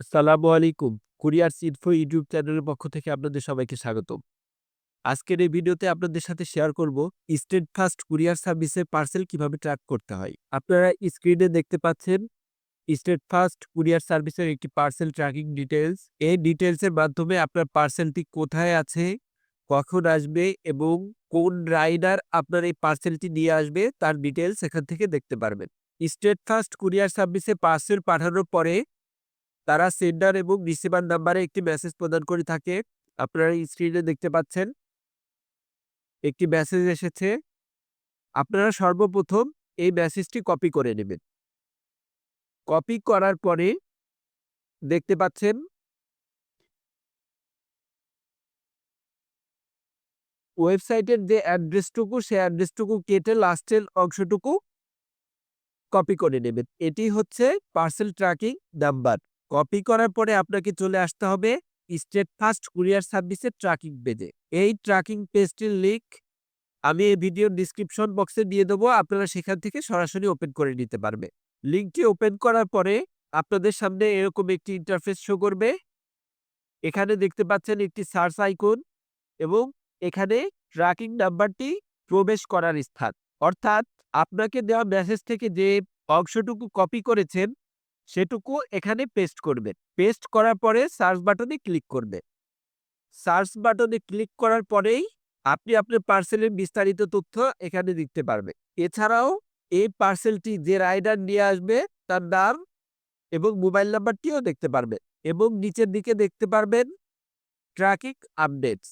আসসালামু আলাইকুম। Courier info YouTube চ্যানেলের পক্ষ থেকে আপনাদের সবাইকে স্বাগতম। আজকের এই ভিডিওতে আপনাদের সাথে শেয়ার করব স্টেট ফাস্ট কুরিয়ার সার্ভিসের পার্সেল কীভাবে ট্র্যাক করতে হয়। আপনারা স্ক্রিনে দেখতে পাচ্ছেন স্টেট ফাস্ট কুরিয়ার সার্ভিসের একটি পার্সেল ট্র্যাকিং ডিটেলস এই ডিটেলসের মাধ্যমে আপনার পার্সেলটি কোথায় আছে, কখন আসবে এবং কোন রাইডার আপনার এই পার্সেলটি নিয়ে আসবে তার ডিটেলস এখান থেকে দেখতে পারবেন। স্টেট ফাস্ট কুরিয়ার সার্ভিসে পার্সেল পাঠানোর পরে তারা সেন্ডার এবং রিসিভার নাম্বারে একটি মেসেজ প্রদান করে থাকে। আপনারা স্ক্রিনে দেখতে পাচ্ছেন। একটি মেসেজ এসেছে। আপনারা সর্বপ্রথম এই মেসেজটি কপি করে নেবেন। কপি করার পরে দেখতে পাচ্ছেন। ওয়েবসাইটের যে অ্যাড্রেসটুকু সেই অ্যাড্রেসটুকু কেটে লাস্টের অংশটুকু কপি করে নেবেন। এটি হচ্ছে পার্সেল ট্র্যাকিং নাম্বার কপি করার পরে আপনাকে চলে আসতে হবে স্টেট ফাস্ট কুরিয়ার সার্ভিসের ট্র্যাকিং পেজে এই ট্র্যাকিং পেজটির লিঙ্ক আমি এই ভিডিওর ডিসক্রিপশন বক্সে দিয়ে দেবো, আপনারা সেখান থেকে সরাসরি ওপেন করে নিতে পারবে। লিঙ্কটি ওপেন করার পরে আপনাদের সামনে এরকম একটি ইন্টারফেস শো করবে। এখানে দেখতে পাচ্ছেন একটি সার্চ আইকন এবং এখানে ট্র্যাকিং নাম্বারটি প্রবেশ করার স্থান। অর্থাৎ আপনাকে দেওয়া মেসেজ থেকে যে অংশটুকু কপি করেছেন সেটুকু এখানে পেস্ট করবেন পেস্ট করার পরে সার্চ বাটনে ক্লিক করবে। সার্চ বাটনে ক্লিক করার পরেই আপনি আপনার পার্সেলের বিস্তারিত তথ্য এখানে দেখতে পারবেন এছাড়াও এই পার্সেলটি যে রাইডার নিয়ে আসবে তার নাম এবং মোবাইল নাম্বারটিও দেখতে পারবেন এবং নিচের দিকে দেখতে পারবেন ট্র্যাকিং আপডেটস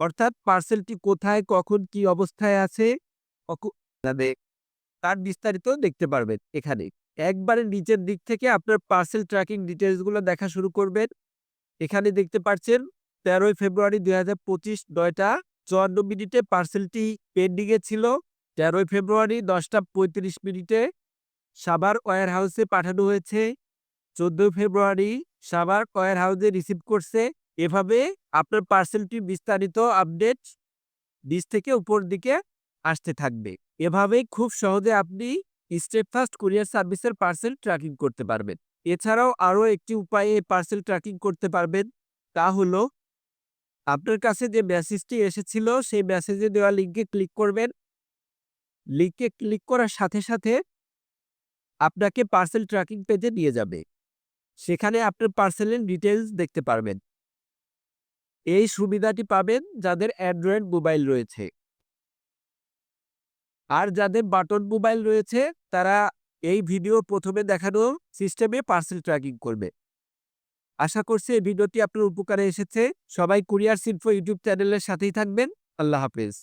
অর্থাৎ পার্সেলটি কোথায়, কখন, কি অবস্থায় আছে তার বিস্তারিত দেখতে পারবেন এখানে। একবারে নিচের দিক থেকে আপনার পার্সেল ট্র্যাকিং ডিটেলসগুলো দেখা শুরু করবেন। এখানে দেখতে পাচ্ছেন, তেরোই ফেব্রুয়ারি দুই হাজার পঁচিশ নয়টা চুয়ান্ন মিনিটে পার্সেলটি পেন্ডিংয়ে ছিল। তেরোই ফেব্রুয়ারি দশটা পঁয়ত্রিশ মিনিটে সাবার ওয়ার হাউসে পাঠানো হয়েছে। চোদ্দই ফেব্রুয়ারি সাবার ওয়ার হাউসে রিসিভ করছে। এভাবে আপনার পার্সেলটি বিস্তারিত আপডেট নিচ থেকে উপর দিকে আসতে থাকবে। এভাবেই খুব সহজে আপনি স্টেপ ফাস্ট কুরিয়ার সার্ভিসের পার্সেল ট্র্যাকিং করতে পারবেন। এছাড়াও আরও একটি উপায়ে পার্সেল ট্র্যাকিং করতে পারবেন, তা হলো আপনার কাছে যে মেসেজটি এসেছিল, সেই মেসেজে দেওয়া লিঙ্কে ক্লিক করবেন। লিঙ্কে ক্লিক করার সাথে সাথে আপনাকে পার্সেল ট্র্যাকিং পেজে নিয়ে যাবে। সেখানে আপনার পার্সেলের ডিটেলস দেখতে পারবেন। এই সুবিধাটি পাবেন যাদের অ্যান্ড্রয়েড মোবাইল রয়েছে। আর যাদের বাটন মোবাইল রয়েছে, তারা এই ভিডিও প্রথমে দেখানো সিস্টেমে পার্সেল ট্র্যাকিং করবে। আশা করছি এই ভিডিওটি আপনার উপকারে এসেছে। সবাই কুরিয়ার শিল্প ইউটিউব চ্যানেলের সাথেই থাকবেন। আল্লাহ হাফেজ।